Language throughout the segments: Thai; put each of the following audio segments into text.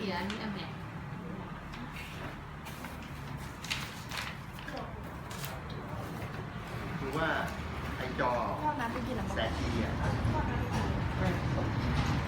สียนี่อันไหน คือว่าไอจอ พ่อน้ำไปกินหรือ แส เปล่า ทีอะ พ่อน้ำไปกิน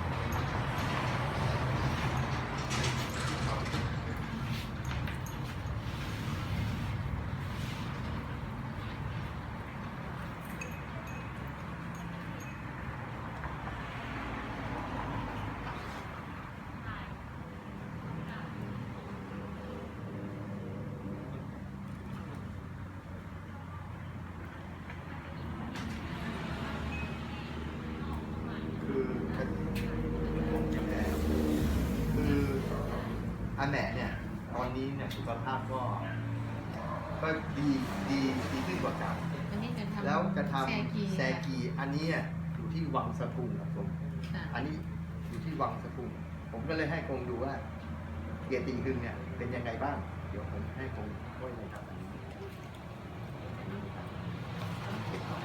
คือผมจำได้คืออา แหนเนี่ย ตอนนี้เนี่ยสุขภาพก็ ก็ดีดีดีขึ้นกว่าเก่าอันนี้จะทำแล้วจะแซทำกีแซกีอันนี้อะอยู่ที่วังสะพุงครับผมค่ะอันนี้อยู่ที่วังสะพุงผมก็เลยให้กงดูว่าเกียรติหึงเนี่ยเป็นยังไงบ้าง เดี๋ยวผมให้กงช่วยเลยครับอันนี้อันนี้ครับอันนี้เก็บก่อน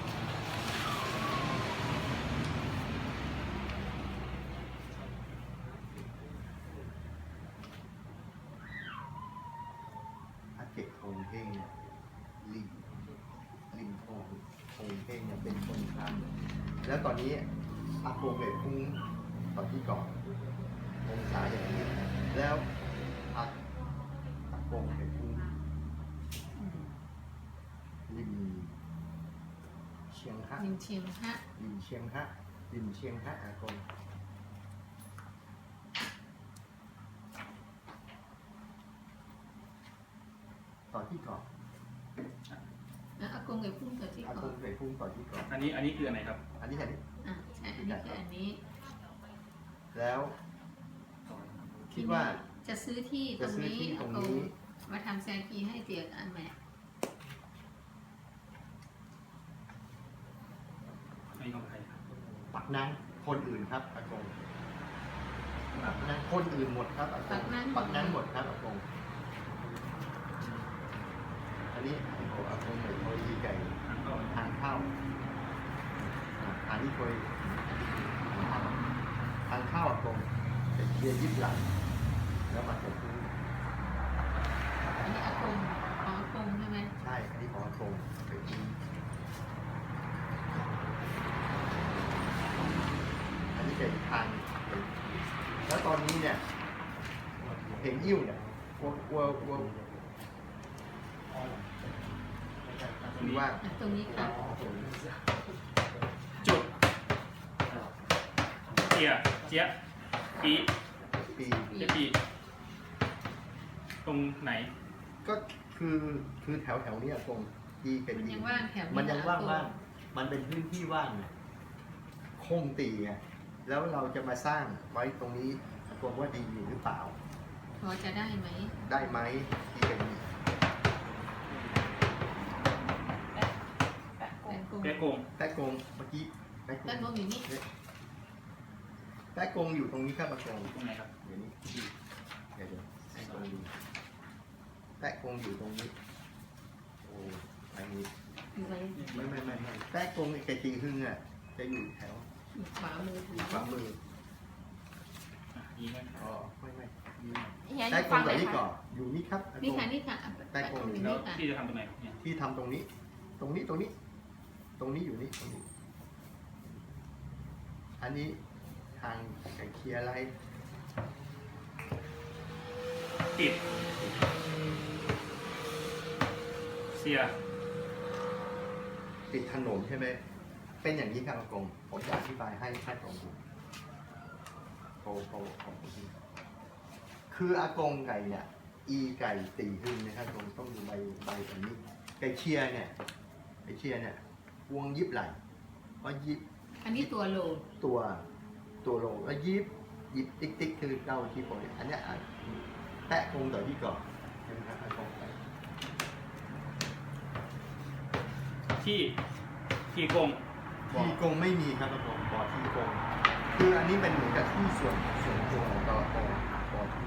อาเก็บคงเพ่งเนี่ยลิงลิงคงคงเพ่งเนี่ยเป็นคนทำแล้วตอ นนี้อาโกงเลยพุ่งตอนที่ก่อนองศาอย่างนี้ แล้วอาอากงเลยพุ่งลิมเชียงฮะลินเชียงฮะลิมเชียงฮะลิมเชียงฮะอากงต่อที่เกาะแล้วอาก งไอ้พุ่งตัวที่อาก่กองนเคยพุ่งต่อที่เกาะอันนี้อันนี้คืออะไรครับอันนี้อันนี้ อะใช่อันนี้คืออันนี้แล้วคิดว่าจะซื้อที่ตจะรงซื้อนี้ที่ตอารงกงนี้ มาทำแซกีให้เจียกับอันแม่ไม่ของใครครับปักนังคนอื่นครับอากงปักนังคนอื่นหมดครับอากงปักนังหมดครับอากงอันนี้อากงอากงเหมือนโอยดีไก่ทานข้าวอ่าทานที่เคยทานข้าวอะกงเป็นเบียยิบหลังแล้วมาจปุ๊บอันนี้อากงของอากงใช่ไหมใช่ อันนี้ของอากงไปกินอันนี้เป็นทานเป็นแล้วตอนนี้เนี่ยเพลงยิ้วเนี่ยกลัวกลัวกลัว ตรง คือนี้ว่าอะตรงนี้ค่ะจุดเจียเจี๊ยะปีปีเจี๊ยะปี ตรงไหน ก็คือคือแถวแถวๆเนี้ตรงที่เป็นมันยังว่างแถวมันยังว่างอว่างมันเป็นพื้นที่ว่างไงคงตีไงแล้วเราจะมาสร้างไว้ตรงนี้อากงว่าดีอยู่หรือเปล่า พอจะได้ไหมได้ไหมที่เป็นแปะก แตงงกงแกะโกงแป๊กกงเมื่อกี้แป๊กกแตงงกงอยู่นี่แป๊กกงอยู่ตรงนี้ครับอากงตรงไหนครับเดี๋ยวนี้ที่เดี๋ยวเดี๋ยวแป๊กกงอยู่แป๊กกงอยู่ตรงนี้โอ้อันนี้อยู่ไหนไม่ไม่ไม่ไม่แป๊กกงไอ้ไก่ตีหึ่งอะจะอยู่แถวอยู่ขวามือถือขวามืออะยิงไหมอ๋อไม่ไม่เฮียอแป๊กยู่กฟังงไหนต่อที่คะก่อนอยู่นี่ครับอากงนี่ค่ะนี่ค่ะแตงกงอยู่แล้วนี่ค่ะพี่จะทำตรงไหนครับเนี่ยที่ทำตรงนี้ ตรงนี้ตรงนี้ ตรงนี้อยู่นี่ตรงนี้ อันนี้ทางไก่เคลียร์ไรติด เสีย ติดถนนใช่ไหม เป็นอย่างนี้ครับอากงผมจะอธิบายให้ให้ตรงดูโปโปโปคืออากงไก่เนี่ย อีไก่ตีหึงนะครับตรงต้องดูใบใบแบบนี้ ไก่เชียร์เนี่ย ไก่เชียร์เนี่ย วงยิบไหลเพราะยิบอันนี้ตัวโลตัวตัวลงแล้วยิบยิบติ๊กติ๊กคือเก้าที่ปอยอันเนี้ยอะแตะกงต่อที่ก่อนใช่ไหมครับอะกงไปที่ที่โกงที่กงไม่มีครับอะกงบอที่กงคืออันนี้เป็นเหมือนกับที่ส่วนส่วนตัวของตัวกงบอที่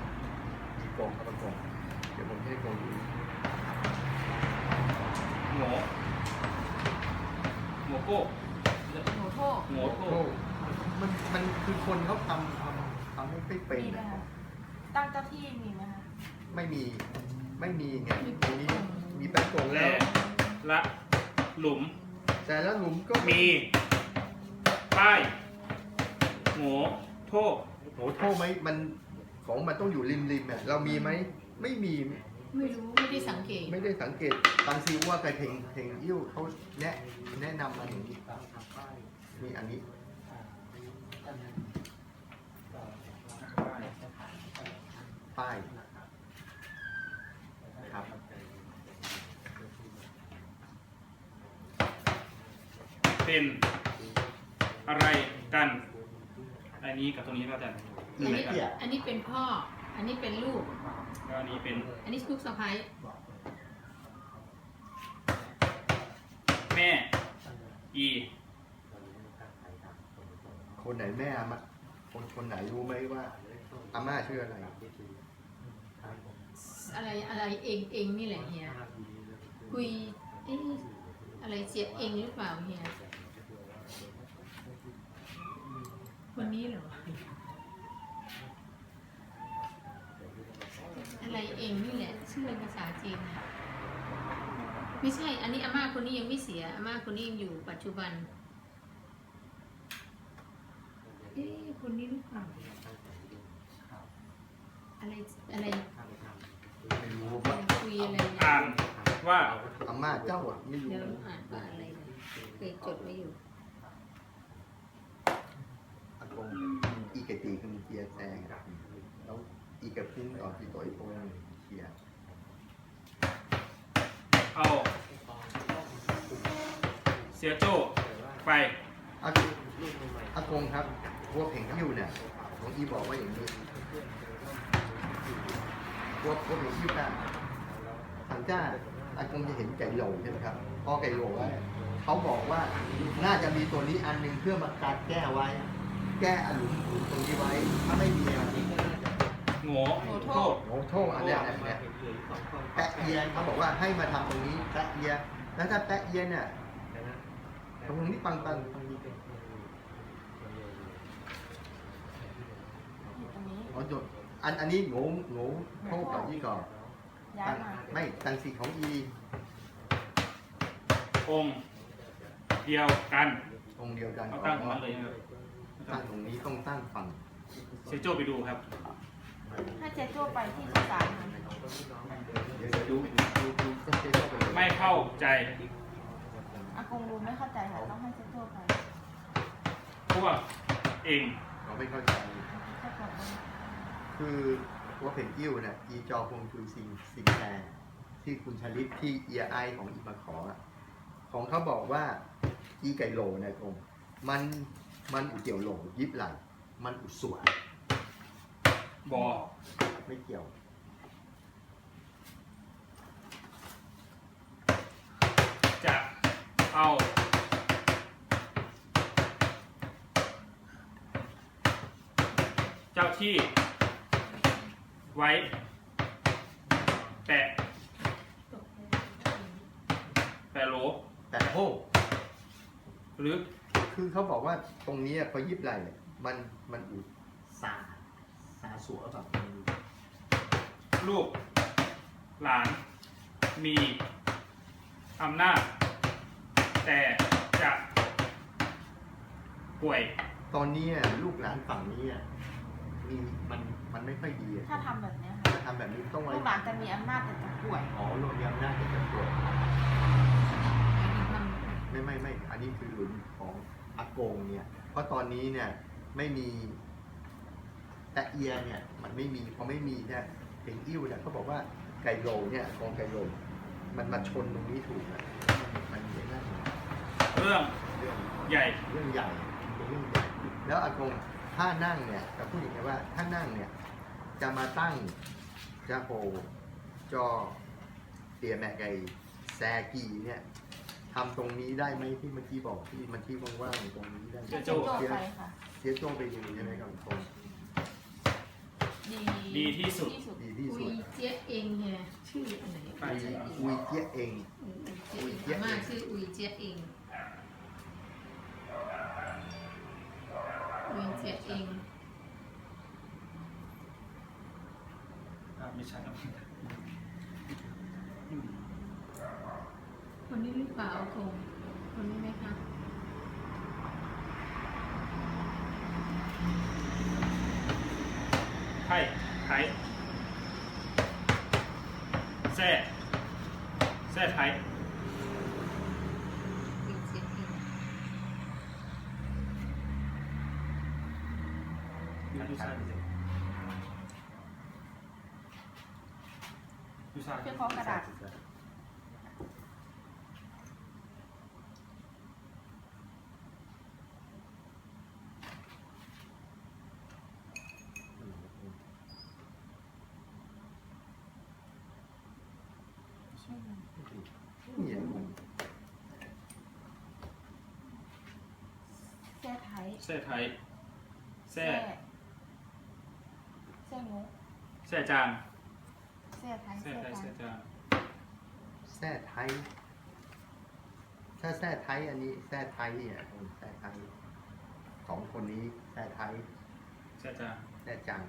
ที่กงครับอะกงเดี๋ยวผมให้กงดูหมูห มูโก้หมูโทษหมูโอ้โก้โหมันมันคือคนเขาทำทำทำไม่ค่อยเป็นมีไหมนะคะตั้งเจ้าที่มีไหมคะไม่มีไม่มีไงทีนี้มีแป๊กกงแล้แต่วละหลุมแต่ละหลุมก็มีป้ายโหงโทษโหโทษไหมมันของมันต้องอยู่ริมริมเนี่ยเรามีไหมไม่มี ไม่รู้ไม่ได้สังเกตไม่ได้สังเกตตังซีว่าไกเพลงเพลงยิ้วเขาแนะแนะนำมาอย่างนี้มีอันนี้ป้ายครับเป็นอะไรกัน อันนี้กับตรงนี้ก็จะอีอันนี้เกียอันนี้เป็นพ่อ อันนี้เป็นลูก แล้วอันนี้เป็นอันนี้ลูกสะใภ้แม่ อี คนไหนแม่อามาคนคนไหนรู้ไหมว่าอาม่าชื่ออะไร อะไรอะไรเองเองนี่แหละเฮียคุยเอ๊ะอะไรเสียเองหรือเปล่าเฮียคนนี้เหรออะ ไรเองนี่แหละ ชื่อภาษาจีนนะไม่ใช่ อันนี้อาม่าคนนี้ยังไม่เสียอาม่าคนนี้ยังอยู่ปัจจุบัน เอ๊ะคนนี้หรือเปล่าอะไรอะไรไม่รู้คุว่ายคุยอะไรเนี่ยอ่านว่าอาม่าเจ้าอะไม่รู้เดี๋ยวอ่านว่าอะไรเนี่ยเคยจดไว้อยู่อากงอีกตีคือเกียร์แซง อะแล้วอีกกระพุ่งต่อที่ต่อยโป้งเกียร์เอาเสียโจ้ไปอากอากงครับพวกเพลงยิ้วเนี่ยหลวงอีบอกว่าอย่างนี้พวกพวกเพลงยิ้วน่ะทางจ้าอากงจะเห็นไก่โหลใช่ไหมครับพอไก่โหลไว้เขาบอกว่าน่าจะมีตัวนี้อันหนึ่งเพื่อมาการแก้ไว้ แก้อหลุมหลุมตรงนี้ไว้ ถ้าไม่มีอันนี้ โหงโทษโอ้โทษอันเนี้ยอันเนี้ยแปะเอียนเขาบอกว่าให้มาทำตรงนี้แปะเอียนแล้วถ้าแปะเอียนเนี่ยตรงนี้ปังปังตรงนี้อยู่ตรงนี้อ๋อจดอันอันนี้โง่โง่โทษก่อนที่ก่อนย้ายตั้งมาไม่ตังสีของอีองค์เดียวกันองค์เดียวกันเอาตั้งตรงนั้นเลยนะครับตั้งตรงนี้ต้องตั้งฝั่งเสียโจ้ไปดูครับ ให้เจ๊โจ้ไปที่ที่ศาลค่ะเดี๋ยวดูดูดูต้องเจ๊เข้าไปเลยไม่เข้าใจอากงรู้ไม่เข้าใจค่ะต้องให้เจ๊โจ้ไปพวกเองเราไม่เข้าใจแค่ก่อนว่าคือว่าเพนกิ้วเนี่ยอีจอคงคือสิงสิงแทที่คุณชลิตที่เอไอของอีมาขออะของเขาบอกว่าอีไก่โหลเนี่ยคงมันมันอุเกี่ยวโหลยิบไหลมันอุสวย บอไม่เกี่ยว จะเอาเจ้าที่ ไว้แปะแปะโหลแต่โหหรือ คือเขาบอกว่าตรงนี้พอยิบไหลเนี่ยมันมันอุสา สาสัวแบบลูก หลาน มีอำนาจ แต่จะป่วย ตอนนี้ลูกหลานฝั่งนี้อะมีมันมันไม่ค่อยดีอะถ้าทำแบบเนี้ยค่ะถ้าทำแบบนี้ต้องไว้ลูกหลานจะมีอำนาจแต่จะป่วยอ๋อรวมยำหน้าจจะปวดทไม่ไม่ไม่ อันนี้คือหลุมของอากงเนี่ย เพราะตอนนี้เนี่ยไม่มี แตะเอียเนี่ยมันไม่มีพอไม่มีเนี่ยเพลงอิ่วเนี่ยเขาบอกว่าไก่โหลเนี่ยกองไก่โหลมันมาชนตรงนี้ถูกนะมันมันเรื่องนั่นเรื่องเรื่องใหญ่เรื่องใหญ่เป็นเรื่องใหญ่แล้วอากงถ้านั่งเนี่ยจะพูดอย่างไรว่าถ้านั่งเนี่ยจะมาตั้งจะโฮจอเตียแมกไกแซกีเนี่ยทำตรงนี้ได้ไหมที่เมื่อกี้บอกที่มันที่ว่างๆตรงนี้ได้ไหมให้เจ๊โจ้ไปค่ะเสียโจ้ไปดูใช่ไหมครับผม ดีดีที่สุดที่สุดดีำที่อุสุยดเจี๊ยเองเนี่ยชื่ออะไรไปอุยอุยเจี๊ยเองอุยเจี๊ยเองอาม่าชื่ออุยเจี๊ยเองอุยเจี๊ยเองพไม่ชัดหรอกอืมคนนี้หรือเปล่าอากงคนนี้ไหมคะ ไทยไทยแซ่แซ่ไทย เป็นเสียงเอง ดูชาติดูชาติ เพื่อเคาะกระดาษ นี่อากง แซ่ไทยแซ่ไทยแซ่แซ่งกแซ่จางแซ่ไทยแซ่แซ่ไทยไทแซ่ยจางแซ่ไทยถ้าแซ่ไทยอันนี้แซ่ไทยเนี่ยอากงแซ่ไทยสองคนนี้แซ่ไทยแซ่จางแซ่จัง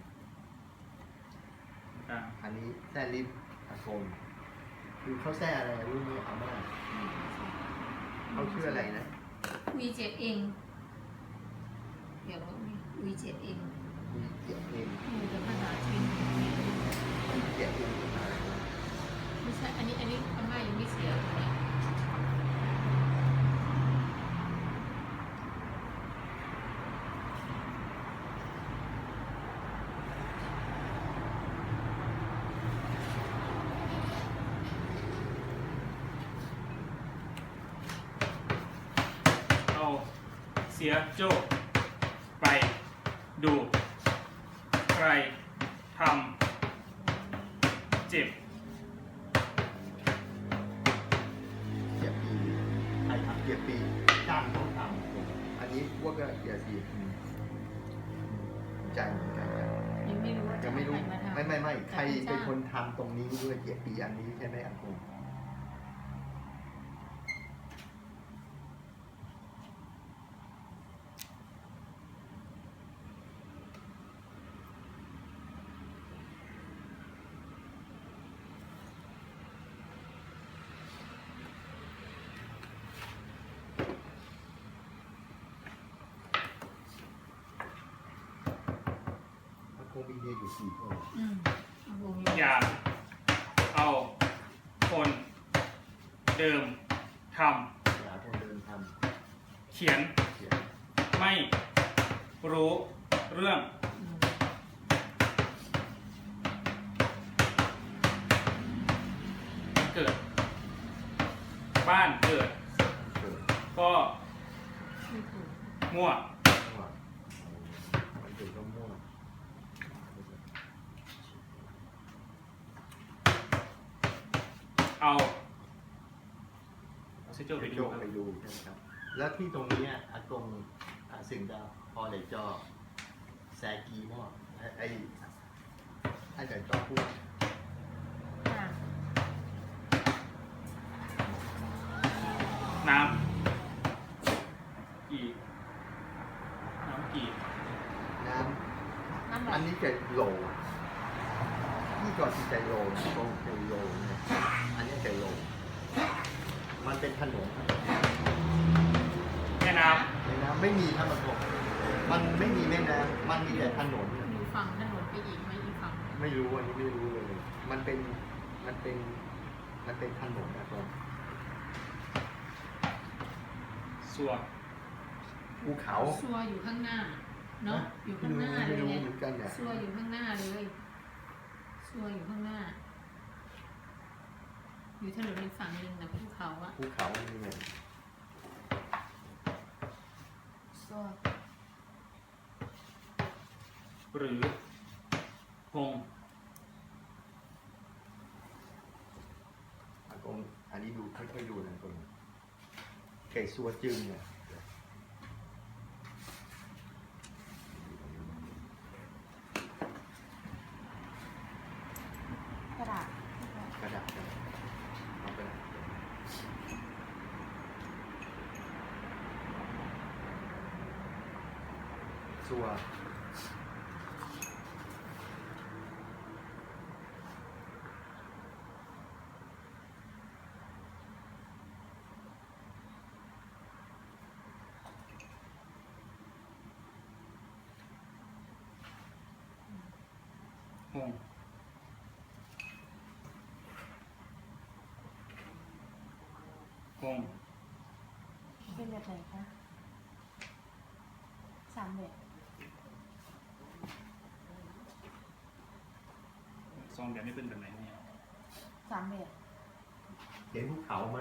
จางอันนี้แซ่ลิฟอากงคือเขาแซ่อะไรรู้ไหมอาม่าเขาชื่ออะไรนะวีเจ็ดเอง เดี๋ยววีเจ็ดเองมีเกียรติเองอยู่กับภาษาจีนมีเกียรติเองไม่ใช่ อันนี้ อันนี้อาม่ายังไม่เสียเลยเอาเสียโจ้ ปีอันนี้ใช่ไหมอากงอากงมีเมียอยู่สี่คนอืมเอาวง อย่าเอาคน เดิมทหลายคนเดินทำเขียนำเขียนไม่รู้เรื่องอืมเกิด บ้านเกิด เกิดก็ไม่ถูกมั่วจังหวัดมันเกิดก็มั่วเอาเอาซิโจ้ไปไปดูดูครับไปดูใช่ไหมครับ แล้วที่ตรงเนี้ยอากงอาสิงดาพอเลยจอแซกีมั่วไอ้ไอ้ไอ้เดี๋ยวจอพูดค่ะน้ำกี่น้ำกี่ น้ น้ำำ ไหล อันนี้เกิดโลนี่ก่อนที่ใจโลตรงเกิดโลเนี่ยอันนี้เกิดโล มันเป็นถนนครับ แม่น้ ในน้ำ ไม่มีธรรมชมมันไม่มีแม่น้ำมันมีแต่ถนน อยู่ฝั่งถนนไปอีกไหมอีกฝั่งไม่รู้อันนี้ไม่รู้เลย มันเป็น มันเป็น มันเป็นถนนนะครับำสัวภูเขา ซัวอยู่ข้างหน้า เนาะอยู่ข้างหน้าเลไม่ยรู้เนี่ยเหมือนกันเนี่ย ซัวอยู่ข้างหน้าเลยซัวอยู่ข้างหน้า อยู่ถนนอีกฝั่งหนึ่งนะภูเขาอะภูเขานี่เนี่ย ซัวหรือพงอากงอันนี้ดูค่อยๆดูนะคนไก่ซัวจึงเนี่ย กระดาษ กระดาษนะเอากระดาษซัว ง คงเป็นแบบไหนคะสามแบบซองแบบนี้เป็นแบบไหนเนี่ยสามแบบเห็นภูเขาไหม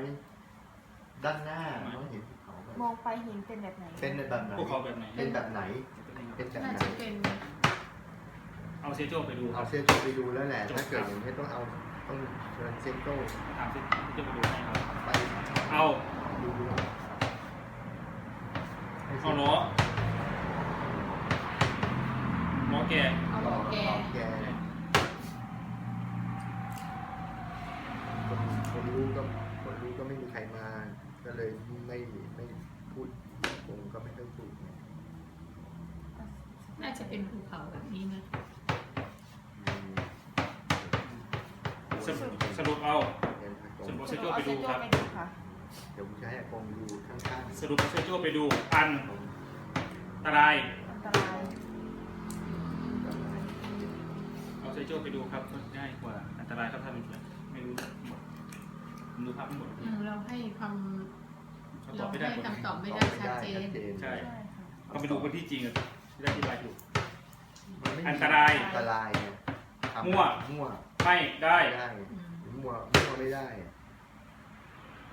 ด้านหน้าน้องเห็นภูเขาไหมมองไปเห็นเป็นแบบไหนเป็นแบบไหนพวกเขาแบบไหนเป็นแบบไหนเป็นแบบน่าไหนจะเป็น เอาเซโจไปดูคเอารับเซโจไปดูแล้วแหละ ถ้าเกิดอย่างนี้ต้องเอา ต้องเชิญเซโจถามเซโจไปดูให้ครับไปเอาดูด้วยให้ซเอาล้อล้อแกเอารโออเครอแกคนคนรู้ก็คนรู้ก็ไม่มีใครมา ก็เลยไม่ไม่พูดผมก็ไม่ค่อยพูดน่าจะเป็นภูเขาแบบนี้นะ อืม สรุปสรุปเอาเดี๋ยวอากงสรุปเอาเซโจไปดูค่ะเดี๋ยวผมจะให้อากงดูข้างสรุปเอาเซโจไปดูอันตราย อันตรายเอาเซโจไปดูครับง่ายกว่าอันตรายครับถ้าเป็นไม่รู้หมดผมดูภาพไม่หมดอืมเราให้คเขาำตอเราบไม่ได้ให้หมดคำตอบๆไม่ได้ชัดเจน ใช่ใช่ค่ะต้องไปดูคนที่จริงอะจะได้อธิบายถูกมันไม่มีอันตรายอันตรายไงทำมั่ว มั่ว ไม่ได้ไม่ได้อืมมั่วมั่วไม่ได้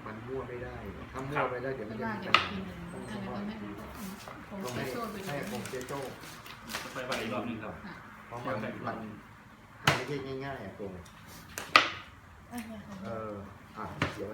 มันมั่วไม่ได้ถ้ามั่วไปแล้วเดี๋ยวไม่มันจะว่ามีกัปันญอีกหาทีหนึ่งต้องอะไรต้องก็ให้ไม่ผมเซโซ่ไปดูให้ผมเจโจ้ไปว่าอีกรอบหนึงครับค่ะเพราะมันมันมันไม่ใช่ง่ายๆอะตรงอะเนี่ยค่ะเอออะเดี๋ยว